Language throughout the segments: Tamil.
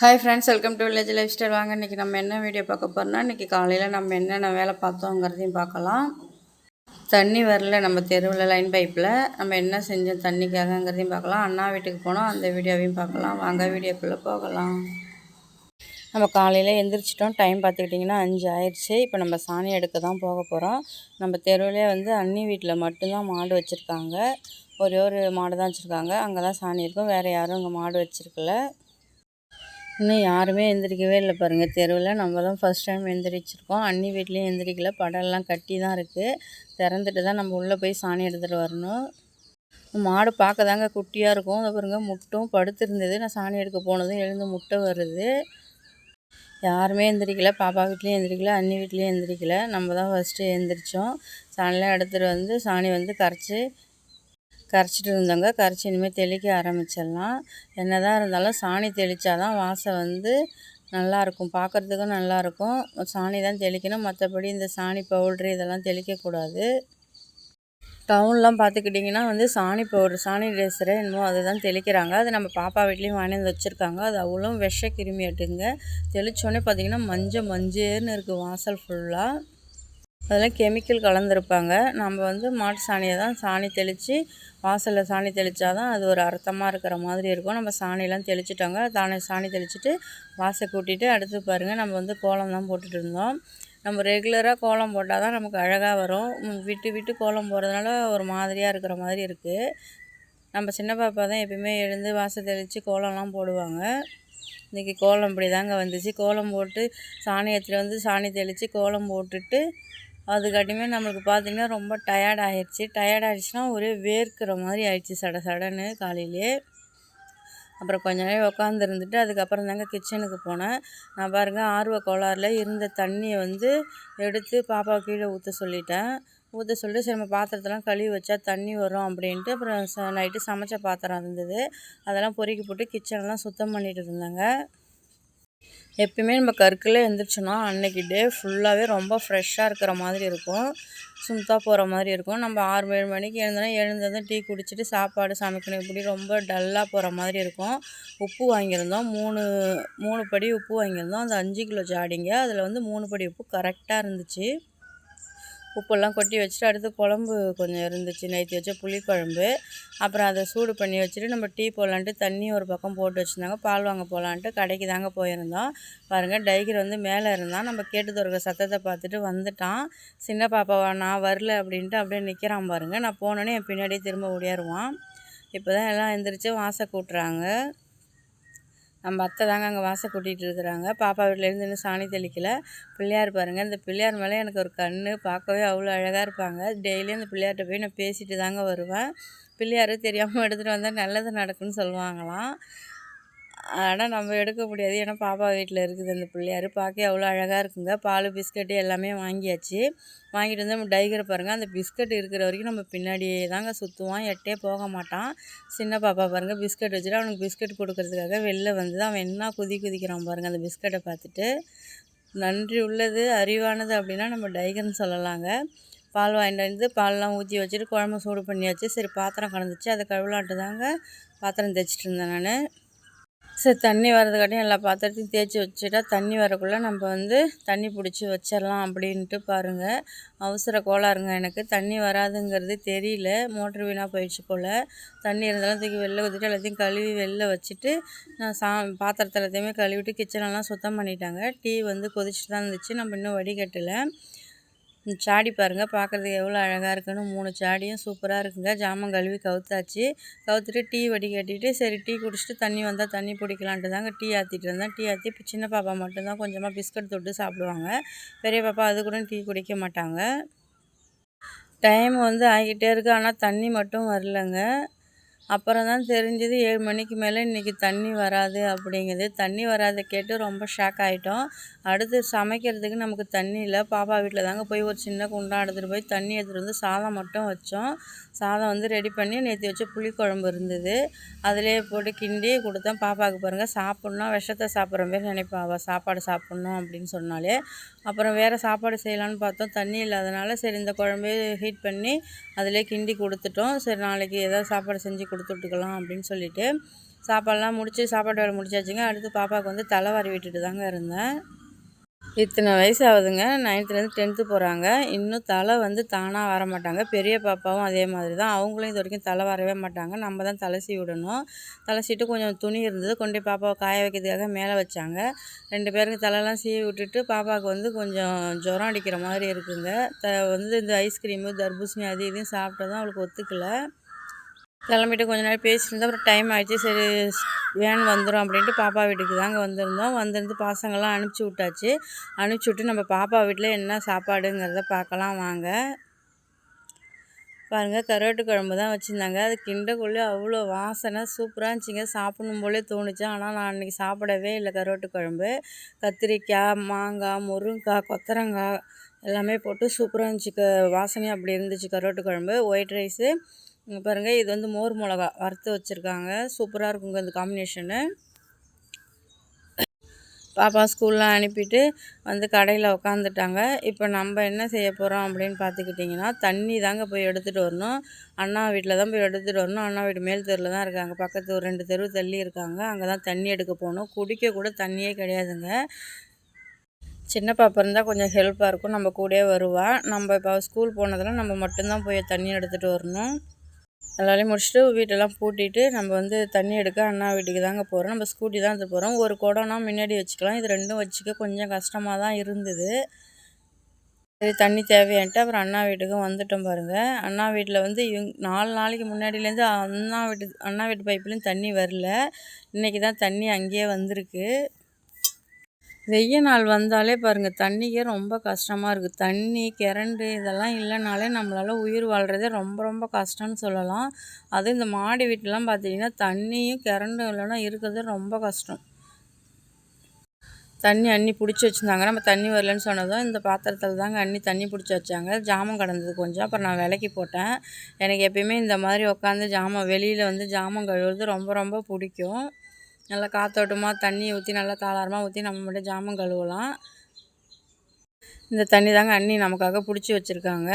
Hi friends welcome to village life style வாங்க இன்றைக்கி நம்ம என்ன வீடியோ பார்க்க போகிறோம்னா இன்றைக்கி காலையில் நம்ம என்னென்ன வேலை பார்த்தோங்கிறதையும் பார்க்கலாம். தண்ணி வரல நம்ம தெருவில் லைன் பைப்பில் நம்ம என்ன செஞ்சோம் தண்ணிக்காகங்கிறதையும் பார்க்கலாம். அண்ணா வீட்டுக்கு போனோம் அந்த வீடியோவையும் பார்க்கலாம். வாங்க வீடியோக்குள்ளே போகலாம். நம்ம காலையில் எந்திரிச்சிட்டோம். டைம் பார்த்துக்கிட்டிங்கன்னா அஞ்சு ஆயிடுச்சு. இப்போ நம்ம சாணி எடுக்க தான் போக போகிறோம் நம்ம தெருவிலே வந்து அண்ணி வீட்டில் மட்டும்தான் மாடு வச்சுருக்காங்க. ஒரே ஒரு மாடு தான் வச்சுருக்காங்க. அங்கே தான் சாணி இருக்கும். வேறு யாரும் இங்கே மாடு வச்சுருக்கல. இன்னும் யாருமே எந்திரிக்கவே இல்லை பாருங்கள் தெருவில் நம்ம தான் ஃபஸ்ட் டைம் எந்திரிச்சிருக்கோம். அண்ணி வீட்லேயும் எந்திரிக்கல. படம்லாம் கட்டி தான் இருக்குது திறந்துட்டு தான் நம்ம உள்ளே போய் சாணி எடுத்துகிட்டு வரணும். மாடு பார்க்க தாங்க குட்டியாக இருக்கும். அதை பாருங்க முட்டும் படுத்துருந்தது. நான் சாணி எடுக்க போனதும் எழுந்து முட்டை வருது. யாருமே எந்திரிக்கல. பாப்பா வீட்லேயும் எந்திரிக்கல. அண்ணி வீட்லேயும் எந்திரிக்கல. நம்ம தான் ஃபஸ்ட்டு எந்திரிச்சோம். சாணிலாம் எடுத்துகிட்டு வந்து சாணி வந்து கரைச்சி கரைச்சிட்டு இருந்தோங்க. கரைச்சி இனிமேல் தெளிக்க ஆரம்பிச்சிடலாம். என்ன தான் இருந்தாலும் சாணி தெளித்தா தான் வாசம் வந்து நல்லாயிருக்கும். பார்க்குறதுக்கும் நல்லாயிருக்கும். சாணி தான் தெளிக்கணும். மற்றபடி இந்த சாணி பவுட்ரு இதெல்லாம் தெளிக்கக்கூடாது. டவுன்லாம் பார்த்துக்கிட்டிங்கன்னா வந்து சாணி பவுட்ரு சாணி ட்ரெஸ்ஸரை என்னமோ அதை தான் தெளிக்கிறாங்க. அது நம்ம பாப்பா வீட்லேயும் வாங்கி வந்து வச்சுருக்காங்க. அது அவ்வளோ விஷ கிருமியாட்டுங்க தெளித்தோடனே பார்த்திங்கன்னா மஞ்சள் மஞ்சள்னு இருக்குது வாசல் ஃபுல்லாக அதெல்லாம் கெமிக்கல் கலந்துருப்பாங்க. நம்ம வந்து மாட்டு சாணியை தான் சாணி தெளித்து வாசலில் சாணி தெளித்தா தான் அது ஒரு அர்த்தமாக இருக்கிற மாதிரி இருக்கும். நம்ம சாணியெல்லாம் தெளிச்சிட்டோங்க. தானே சாணி தெளிச்சுட்டு வாசை கூட்டிகிட்டு அடுத்து பாருங்கள் நம்ம வந்து கோலம் தான் போட்டுட்டு இருந்தோம். நம்ம ரெகுலராக கோலம் போட்டால் தான் நமக்கு அழகாக வரும். விட்டு விட்டு கோலம் போடுறதுனால ஒரு மாதிரியாக இருக்கிற மாதிரி இருக்குது நம்ம சின்ன பாப்பா தான் எப்பயுமே எழுந்து வாசல் தெளித்து கோலம்லாம் போடுவாங்க. இன்றைக்கி கோலம் இப்படி தாங்க வந்துச்சு. கோலம் போட்டு சாணி எடுத்துகிட்டு வந்து சாணி தெளித்து கோலம் போட்டுட்டு அதுக்காட்டியுமே நம்மளுக்கு பார்த்திங்கன்னா ரொம்ப டயர்ட் ஆகிடுச்சி டயர்ட் ஆகிடுச்சின்னா ஒரே வேர்க்கிற மாதிரி ஆயிடுச்சு சட சடன்னு காலையிலே. அப்புறம் கொஞ்ச நேரம் உட்காந்துருந்துட்டு அதுக்கப்புறம் தாங்க கிச்சனுக்கு போனேன். நான் பாருங்கள் ஆர்வ கோளாறில் இருந்த தண்ணியை வந்து எடுத்து பாப்பா கீழே ஊற்ற சொல்லிட்டேன். ஊற்ற சொல்லிட்டு சரி நம்ம பாத்திரத்தெல்லாம் கழுவி வச்சா தண்ணி வரும் அப்படின்ட்டு அப்புறம் ச நைட்டு சமைச்ச பாத்திரம் இருந்தது. அதெல்லாம் பொறுக்கி போட்டு கிச்சனெல்லாம் சுத்தம் பண்ணிட்டு இருந்தாங்க. எப்பயுமே நம்ம கற்கில் எழுந்திரிச்சோன்னா அன்றைக்கி டே ஃபுல்லாகவே ரொம்ப ஃப்ரெஷ்ஷாக இருக்கிற மாதிரி இருக்கும். சும்தா போகிற மாதிரி இருக்கும். நம்ம ஆறு ஏழு மணிக்கு எழுந்தோன்னா எழுந்ததும் டீ குடிச்சிட்டு சாப்பாடு சமைக்கணும் இப்படி ரொம்ப டல்லாக போகிற மாதிரி இருக்கும். உப்பு வாங்கியிருந்தோம். மூணு மூணு படி உப்பு வாங்கியிருந்தோம். அந்த அஞ்சு கிலோ ஜாடிங்க. அதில் வந்து மூணு படி உப்பு கரெக்டாக இருந்துச்சு. உப்பெல்லாம் கொட்டி வச்சுட்டு அடுத்து குழம்பு கொஞ்சம் இருந்துச்சு நைட்டு வச்ச புளிக்குழம்பு. அப்புறம் அதை சூடு பண்ணி வச்சுட்டு நம்ம டீ போடலான்ட்டு தண்ணி ஒரு பக்கம் போட்டு வச்சுருந்தாங்க. பால் வாங்க போகலான்ட்டு கடைக்கு தாங்க போயிருந்தோம். பாருங்கள் டைகர் வந்து மேலே இருந்தால் நம்ம கேட்டு துறக்க சத்தத்தை பார்த்துட்டு வந்துட்டான். சின்ன பாப்பாவா நான் வரல அப்படின்ட்டு அப்படியே நிற்கிறான் பாருங்கள் நான் போனோன்னே என் பின்னாடியே திரும்ப ஓடியாருவான். இப்போ தான் எல்லாம் எந்திரிச்சு வாசை கூட்டுறாங்க. நம்ம அத்தை தாங்க அங்கே வாசல் கூட்டிகிட்டு இருக்கிறாங்க. பாப்பா வீட்டிலேருந்து இன்னும் சாணி தெளிக்கலை. பிள்ளையார் பாருங்கள் இந்த பிள்ளையார் மேலே எனக்கு ஒரு கண் பார்க்கவே அவ்வளோ அழகாக இருப்பாங்க. டெய்லியும் அந்த பிள்ளையார்கிட்ட போய் நான் பேசிட்டு தாங்க வருவேன். பிள்ளையார் தெரியாமல் எடுத்துகிட்டு வந்தால் நல்லது நடக்குன்னு சொல்லுவாங்களாம். ஆனால் நம்ம எடுக்க முடியாது. ஏன்னா பாப்பா வீட்டில் இருக்குது அந்த பிள்ளையார். பார்க்க அவ்வளோ அழகாக இருக்குங்க. பால் பிஸ்கட்டு எல்லாமே வாங்கியாச்சு. வாங்கிட்டு வந்து நம்ம டைகரை பாருங்கள் அந்த பிஸ்கட் இருக்கிற வரைக்கும் நம்ம பின்னாடியே தாங்க சுற்றுவான் எட்டே போக மாட்டான். சின்ன பாப்பா பாருங்கள் பிஸ்கட் வச்சுட்டு அவனுக்கு பிஸ்கட் கொடுக்கறதுக்காக வெளில வந்து தான் அவன் என்ன குதி குதிக்கிறான் பாருங்கள் அந்த பிஸ்கட்டை பார்த்துட்டு. நன்றி உள்ளது அறிவானது அப்படின்னா நம்ம டைகர்னு சொல்லலாங்க. பால் வாங்கிட்டு வந்து பால்லாம் ஊற்றி வச்சுட்டு குழம்பு சூடு பண்ணியாச்சு. சரி பாத்திரம் கலந்துச்சு. அதை கழுவலான்ட்டு தாங்க பாத்திரம் தைச்சிட்டு இருந்தேன் நான். சரி தண்ணி வரதுக்காட்டியும் எல்லா பாத்திரத்தையும் தேய்ச்சி வச்சுட்டா தண்ணி வரக்குள்ளே நம்ம வந்து தண்ணி பிடிச்சி வச்சிடலாம் அப்படின்ட்டு பாருங்கள் அவசர கோளாறுங்க எனக்கு. தண்ணி வராதுங்கிறது தெரியல. மோட்ரு வீணாக போயிடுச்சு போல். தண்ணி இருந்தாலும் தூக்கி வெளில ஊற்றிட்டு எல்லாத்தையும் கழுவி வெளில வச்சுட்டு நான் சா பாத்திரத்தை எல்லாத்தையுமே கழுவிட்டு கிச்சனெல்லாம் சுத்தம் பண்ணிட்டாங்க. டீ வந்து கொதிச்சுட்டு தான் இருந்துச்சு. நம்ம இன்னும் வடிகட்டலை. சாடி பாருங்கள் பார்க்குறதுக்கு எவ்வளோ அழகாக இருக்குன்னு. மூணு சாடியும் சூப்பராக இருக்குங்க. ஜாமான் கழுவி கவுத்தாச்சு. கவுத்துட்டு டீ வடி கட்டிட்டு சரி டீ குடிச்சிட்டு தண்ணி வந்தால் தண்ணி பிடிக்கலான்ட்டு தாங்க டீ ஆற்றிட்டு இருந்தேன். டீ ஆற்றி இப்போ சின்ன பாப்பா மட்டும்தான் கொஞ்சமாக பிஸ்கட் தொட்டு சாப்பிடுவாங்க. பெரிய பாப்பா அது கூட டீ குடிக்க மாட்டாங்க. டைம் வந்து ஆகிக்கிட்டே இருக்குது ஆனால் தண்ணி மட்டும் வரலங்க. அப்புறம் தான் தெரிஞ்சது ஏழு மணிக்கு மேலே இன்றைக்கி தண்ணி வராது அப்படிங்கிறது தண்ணி வராத கேட்டு ரொம்ப ஷாக் ஆகிட்டோம் அடுத்து சமைக்கிறதுக்கு நமக்கு தண்ணி இல்லை. பாப்பா வீட்டில் தாங்க போய் ஒரு சின்ன குண்டா எடுத்துகிட்டு போய் தண்ணி எடுத்துகிட்டு வந்து சாதம் மட்டும் வச்சோம். சாதம் வந்து ரெடி பண்ணி நேற்று வச்சு புளிக்குழம்பு இருந்தது. அதிலே போட்டு கிண்டி கொடுத்தேன். பாப்பாவுக்கு பாருங்கள் சாப்பிட்ணும் விஷத்தை சாப்பிட்ற மாரி நினைப்பா. அவள் சாப்பாடு சாப்பிட்ணும் அப்படின்னு சொன்னாலே அப்புறம் வேறு சாப்பாடு செய்யலான்னு பார்த்தோம். தண்ணி இல்லாதனால சரி இந்த குழம்பே ஹீட் பண்ணி அதிலே கிண்டி கொடுத்துட்டோம். சரி நாளைக்கு ஏதாவது சாப்பாடு செஞ்சு கொடுத்து விட்டுக்கலாம் அப்படின்னு சொல்லிவிட்டு சாப்பாடெலாம் முடித்து சாப்பாடு வேலை முடிச்சாச்சுங்க. அடுத்து பாப்பாவுக்கு வந்து தலைவாரி விட்டுட்டு தாங்க இருந்தேன். இத்தனை வயசு ஆகுதுங்க நைன்த்துலேருந்து டென்த்து போகிறாங்க இன்னும் தலை வந்து தானாக வர மாட்டாங்க. பெரிய பாப்பாவும் அதே மாதிரி தான் அவங்களும் இது வரைக்கும் தலை வரவே மாட்டாங்க. நம்ம தான் தலை சீவி விடணும். தலைசிட்டு கொஞ்சம் துணி இருந்தது. கொண்டு போய் பாப்பாவை காய வைக்கிறதுக்காக மேலே வச்சாங்க. ரெண்டு பேருக்கு தலைலாம் சீவி விட்டுட்டு பாப்பாவுக்கு வந்து கொஞ்சம் ஜுரம் அடிக்கிற மாதிரி இருக்குங்க. த வந்து இந்த ஐஸ்கிரீமு தர்பூசணி அது இதையும் சாப்பிட்டதும் அவளுக்கு ஒத்துக்கலை. கிளம்பிட்டு கொஞ்ச நேரம் பேசியிருந்தோம் அப்புறம் டைம் ஆகிடுச்சு சரி வேன் வந்துடும் அப்படின்ட்டு பாப்பா வீட்டுக்கு தாங்க வந்திருந்தோம். வந்திருந்து பசங்கள்லாம் அனுப்பிச்சி விட்டாச்சு. அனுப்பிச்சி விட்டு நம்ம பாப்பா வீட்டில் என்ன சாப்பாடுங்கிறத பார்க்கலாம் வாங்க. பாருங்கள் கருவாட்டு குழம்பு தான் வச்சுருந்தாங்க. அது கிண்டக்குள்ளே அவ்வளோ வாசனை சூப்பராக இருந்துச்சுங்க. சாப்பிடணும் போலே தோணுச்சு. ஆனால் நான் அன்றைக்கி சாப்பிடவே இல்லை கருவாட்டு குழம்பு. கத்திரிக்காய் மாங்காய் முருங்காய் கொத்தரங்காய் எல்லாமே போட்டு சூப்பராக இருந்துச்சு. க வாசனையும் அப்படி இருந்துச்சு கருவாட்டு குழம்பு. ஒயிட் ரைஸு இங்கே பாருங்கள் இது வந்து மோர் மிளகா வறுத்து வச்சுருக்காங்க. சூப்பராக இருக்குங்க இந்த காம்பினேஷனு பாப்பா ஸ்கூல்லாம் அனுப்பிட்டு வந்து கடையில் உக்காந்துட்டாங்க. இப்போ நம்ம என்ன செய்ய போகிறோம் அப்படின்னு பார்த்துக்கிட்டிங்கன்னா தண்ணி தாங்க போய் எடுத்துகிட்டு வரணும். அண்ணா வீட்டில் தான் போய் எடுத்துகிட்டு வரணும். அண்ணா வீடு மேல் தெருவில் தான் இருக்காங்க. பக்கத்து ஒரு ரெண்டு தெரு தள்ளி இருக்காங்க. அங்கே தான் தண்ணி எடுக்க போகணும். குடிக்க கூட தண்ணியே கிடையாதுங்க. சின்ன பாப்பா இருந்தால் கொஞ்சம் ஹெல்ப்பாக இருக்கும். நம்ம கூடயே வருவாள் நம்ம இப்போ ஸ்கூல் போனதில் நம்ம மட்டும்தான் போய் தண்ணி எடுத்துகிட்டு வரணும். எல்லாரையும் முடிச்சுட்டு வீட்டெல்லாம் பூட்டிட்டு நம்ம வந்து தண்ணி எடுக்க அண்ணா வீட்டுக்கு தாங்க போகிறோம் நம்ம ஸ்கூட்டி தான் எடுத்து போகிறோம் ஒரு குடம்னா முன்னாடி வச்சுக்கலாம். இது ரெண்டும் வச்சுக்க கொஞ்சம் கஷ்டமாக தான் இருந்தது. சரி தண்ணி தேவையான்ட்டு அப்புறம் அண்ணா வீட்டுக்கும் வந்துட்டோம் பாருங்கள் அண்ணா வீட்டில் வந்து இவங்க நாலு நாளைக்கு முன்னாடியிலேருந்து அண்ணா வீட்டு அண்ணா வீட்டு பைப்புலேயும் தண்ணி வரல. இன்றைக்கி தான் தண்ணி அங்கேயே வந்திருக்கு. வெய்ய நாள் வந்தாலே பாருங்கள் தண்ணிக்கே ரொம்ப கஷ்டமாக இருக்குது தண்ணி கரண்டு இதெல்லாம் இல்லைனாலே நம்மளால் உயிர் வாழ்கிறதே ரொம்ப ரொம்ப கஷ்டம்னு சொல்லலாம். அதுவும் இந்த மாடி வீட்டிலலாம் பார்த்தீங்கன்னா தண்ணியும் கரண்டும் இல்லைன்னா இருக்கிறது ரொம்ப கஷ்டம். தண்ணி அண்ணி பிடிச்சி வச்சுருந்தாங்க. நம்ம தண்ணி வரலன்னு சொன்னதும் இந்த பாத்திரத்தில் தாங்க அண்ணி தண்ணி பிடிச்சி வச்சாங்க. ஜாமம் கடந்தது கொஞ்சம். அப்புறம் நான் விலைக்கு போட்டேன். எனக்கு எப்பயுமே இந்த மாதிரி உட்காந்து ஜாமான் வெளியில் வந்து ஜாமம் கழுவுறது ரொம்ப ரொம்ப பிடிக்கும். நல்லா காற்றோட்டமாக தண்ணி ஊற்றி நல்லா தாளாரமாக ஊற்றி நம்ம மட்டும் ஜாமம் கழுவலாம். இந்த தண்ணி தாங்க அண்ணி நமக்காக பிடிச்சி வச்சுருக்காங்க.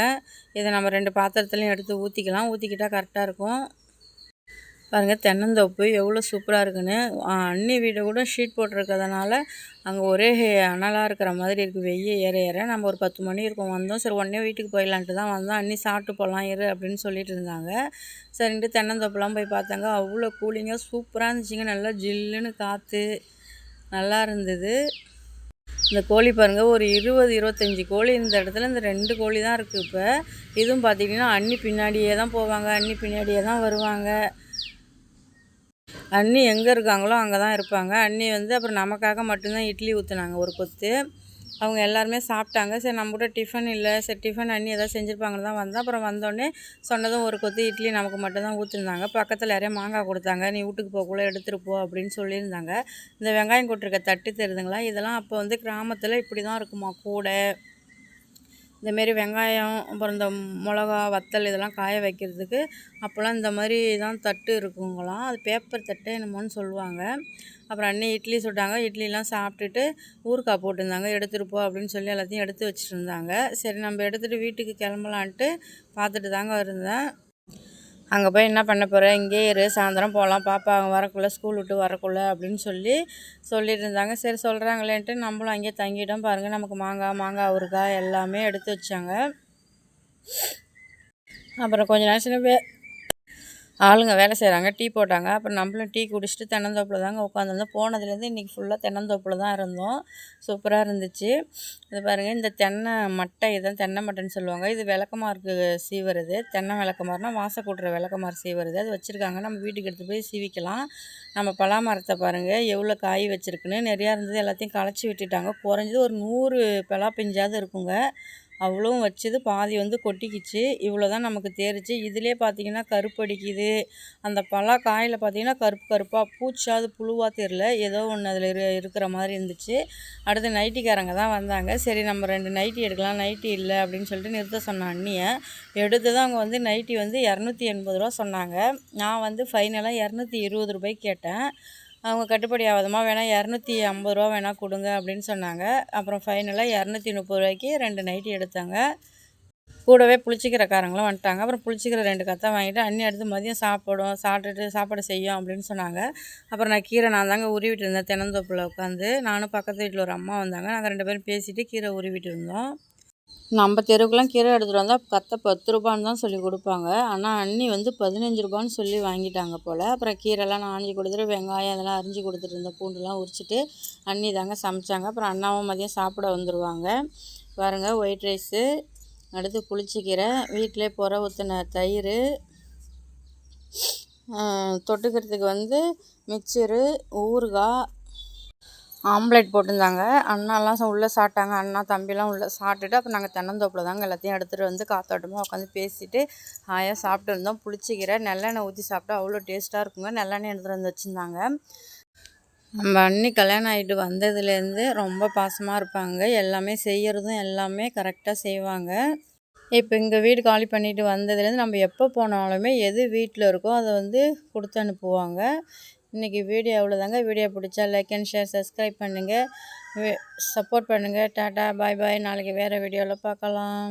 இதை நம்ம ரெண்டு பாத்திரத்துலையும் எடுத்து ஊற்றிக்கலாம் ஊற்றிக்கிட்டால் கரெக்டாக இருக்கும். பாருங்கள் தென்னந்தோப்பு எவ்வளோ சூப்பராக இருக்குன்னு. அன்னி வீடு கூட ஷீட் போட்டிருக்கிறதுனால அங்கே ஒரே அனலாக இருக்கிற மாதிரி இருக்குது வெய்ய ஏற ஏற. நம்ம ஒரு பத்து மணி இருக்கும் வந்தோம். சரி உடனே வீட்டுக்கு போயிடலான்ட்டு தான் வந்தோம். அன்னி சாப்பிட்டு போகலாம் இரு அப்படின்னு சொல்லிட்டு இருந்தாங்க. சரின்ட்டு தென்னந்தோப்புலாம் போய் பார்த்தாங்க. அவ்வளோ கூலிங்காக சூப்பராக இருந்துச்சுங்க. நல்லா ஜில்லுன்னு காற்று நல்லா இருந்தது. இந்த கோழி பாருங்கள் ஒரு இருபது இருபத்தஞ்சி கோழி இந்த இடத்துல இந்த ரெண்டு கோழி தான் இருக்குது இப்போ. இதுவும் பார்த்திங்கன்னா அன்னி பின்னாடியே தான் போவாங்க. அன்னி பின்னாடியே தான் வருவாங்க. அண்ணி எங்கே இருக்காங்களோ அங்கே தான் இருப்பாங்க. அண்ணி வந்து அப்புறம் நமக்காக மட்டும்தான் இட்லி ஊற்றுனாங்க ஒரு கொத்து. அவங்க எல்லாருமே சாப்பிட்டாங்க. சரி நம்ம கூட டிஃபன் இல்லை. சரி டிஃபன் அண்ணி எதாவது செஞ்சுருப்பாங்கன்னு தான் வந்தோம். அப்புறம் வந்தோடனே சொன்னதும் ஒரு கொத்து இட்லி நமக்கு மட்டும்தான் ஊற்றிருந்தாங்க பக்கத்தில் நிறைய மாங்காய் கொடுத்தாங்க. நீ வீட்டுக்கு போகக்குள்ள எடுத்துகிட்டு போ அப்படின்னு சொல்லியிருந்தாங்க. இந்த வெங்காயம் கொட்டிருக்க தட்டு தெரியுதுங்களா? இதெல்லாம் அப்போ வந்து கிராமத்தில் இப்படி தான் இருக்குமா? கூடை. இந்தமாரி வெங்காயம் அப்புறம் இந்த மிளகா வத்தல் இதெல்லாம் காய வைக்கிறதுக்கு அப்போல்லாம் இந்த மாதிரி தான் தட்டு இருக்குங்களாம். அது பேப்பர் தட்டு என்னமோன்னு சொல்லுவாங்க. அப்புறம் அண்ணி இட்லி சுட்டாங்க. இட்லிலாம் சாப்பிட்டுட்டு ஊறுக்காய் போட்டிருந்தாங்க. எடுத்துகிட்டு போ அப்படின்னு சொல்லி எல்லாத்தையும் எடுத்து வச்சுட்டு இருந்தாங்க. சரி நம்ம எடுத்துகிட்டு வீட்டுக்கு கிளம்பலான்ட்டு பார்த்துட்டு தாங்க இருந்தேன். அங்கே போய் என்ன பண்ண போகிற இங்கே இரு சாயந்தரம் போகலாம் பாப்பா அவங்க வரக்குள்ளே ஸ்கூல் விட்டு வரக்குள்ளே அப்படின்னு சொல்லி சொல்லிட்டு இருந்தாங்க. சரி சொல்கிறாங்களேன்ட்டு நம்மளும் அங்கேயே தங்கிட்டோம். பாருங்கள் நமக்கு மாங்காய் மாங்காய் ஊறுகாய் எல்லாமே எடுத்து வச்சாங்க. அப்புறம் கொஞ்ச நேரம் சின்ன ஆளுங்க வேலை செய்கிறாங்க டீ போட்டாங்க. அப்புறம் நம்மளும் டீ குடிச்சிட்டு தென்னந்தோப்பில் தாங்க உட்காந்துருந்தோம். போனதுலேருந்து இன்றைக்கி ஃபுல்லாக தென்னந்தோப்பில் தான் இருந்தோம். சூப்பராக இருந்துச்சு. இது பாருங்கள் இந்த தென்னை மட்டை இதான் தென்னை மட்டைன்னு சொல்லுவாங்க. இது விளக்கமாருக்கு சீவருது தென்னை விளக்கமாருனா வாசை கூட்டுற விளக்கமாறு சீவருது அது வச்சுருக்காங்க. நம்ம வீட்டுக்கு எடுத்து போய் சீவிக்கலாம். நம்ம பலா மரத்தை பாருங்கள் எவ்வளோ காய் வச்சுருக்குன்னு. நிறையா இருந்தது எல்லாத்தையும் களைச்சி விட்டுட்டாங்க. குறைஞ்சது ஒரு நூறு பலா பிஞ்சாவது இருக்குங்க. அவ்வளோவும் வச்சது பாதி வந்து கொட்டிக்கிச்சு. இவ்வளோ தான் நமக்கு தேறிச்சு. இதிலே பார்த்தீங்கன்னா கருப்படிக்குது அந்த பலா காயில் பார்த்தீங்கன்னா கருப்பு கருப்பாக பூச்சாவது புழுவாக தெரில ஏதோ ஒன்று அதில் இரு இருக்கிற மாதிரி இருந்துச்சு. அடுத்து நைட்டிக்காரங்க தான் வந்தாங்க. சரி நம்ம ரெண்டு நைட்டி எடுக்கலாம். நைட்டி இல்லை அப்படின்னு சொல்லிட்டு நிறுத்த சொன்ன அண்ணியை. எடுத்து தான் அவங்க வந்து நைட்டி வந்து இரநூத்தி எண்பது ரூபா சொன்னாங்க. நான் வந்து ஃபைனலாக இரநூத்தி இருபது ரூபாய்க்கு கேட்டேன். அவங்க கட்டுப்படி ஆகாதமா வேணால் இரநூத்தி ஐம்பது ரூபா வேணால் கொடுங்க அப்படின்னு சொன்னாங்க. அப்புறம் ஃபைனலாக இரநூத்தி முப்பது ரூபாய்க்கு ரெண்டு நைட்டி எடுத்தாங்க. கூடவே புளிச்சிக்கிறக்காரங்களும் வந்துட்டாங்க. அப்புறம் புளிச்சிக்கிற ரெண்டு கத்தை வாங்கிட்டு அண்ணி அடுத்து மதியம் சாப்பிடும் சாப்பிட்டுட்டு சாப்பாடு செய்யும் அப்படின்னு சொன்னாங்க. அப்புறம் நான் கீரை நான் தாங்க உருவிட்டு இருந்தேன். தென்னந்தோப்பில் உட்காந்து நானும் பக்கத்து வீட்டில் ஒரு அம்மா வந்தாங்க. நாங்கள் ரெண்டு பேரும் பேசிவிட்டு கீரை உருவிட்டு இருந்தோம். நம்ம தெருவுக்குலாம் கீரை எடுத்துகிட்டு வந்தால் கத்தை பத்து ரூபான்னு தான் சொல்லி கொடுப்பாங்க. ஆனால் அண்ணி வந்து பதினஞ்சு ரூபான்னு சொல்லி வாங்கிட்டாங்க போல். அப்புறம் கீரைலாம் நான் கொடுத்துட்டு வெங்காயம் அதெல்லாம் அரிஞ்சு கொடுத்துட்டு இருந்த பூண்டுலாம் உரிச்சிட்டு அண்ணி தாங்க சமைச்சாங்க. அப்புறம் அண்ணாவும் மதியம் சாப்பிட வந்துடுவாங்க பாருங்கள் ஒயிட் ரைஸு அடுத்து புளிச்சிக்கீரை வீட்டிலே புற ஊற்றின தயிர் தொட்டுக்கிறதுக்கு வந்து மிக்சரு ஊறுகாய் ஆம்லேட் போட்டிருந்தாங்க. அண்ணாலாம் உள்ளே சாப்பிட்டாங்க. அண்ணா தம்பிலாம் உள்ளே சாப்பிட்டுட்டு அப்புறம் நாங்கள் தென்னந்தோப்பில் தாங்க எல்லாத்தையும் எடுத்துகிட்டு வந்து காத்தோட்டமாக உட்காந்து பேசிட்டு ஹாயாக சாப்பிட்டு இருந்தோம். புளிச்சிக்கீரை நல்லெண்ணெய் ஊற்றி சாப்பிட்டா அவ்வளோ டேஸ்ட்டாக இருக்குங்க. நல்லெண்ணெய் எடுத்துகிட்டு வந்து வச்சுருந்தாங்க. நம்ம அண்ணி கல்யாணம் ஆகிட்டு வந்ததுலேருந்து ரொம்ப பாசமாக இருப்பாங்க. எல்லாமே செய்கிறதும் எல்லாமே கரெக்டாக செய்வாங்க. இப்போ இங்கே வீடு காலி பண்ணிட்டு வந்ததுலேருந்து நம்ம எப்போ போனாலுமே எது வீட்டில் இருக்கோ அதை வந்து கொடுத்து அனுப்புவாங்க. இன்றைக்கி வீடியோ அவ்வளோதாங்க வீடியோ பிடிச்சா லைக் அண்ட் ஷேர் சப்ஸ்கிரைப் பண்ணுங்கள் சப்போர்ட் பண்ணுங்கள் டாட்டா பாய் பாய் நாளைக்கு வேறு வீடியோவில் பார்க்கலாம்.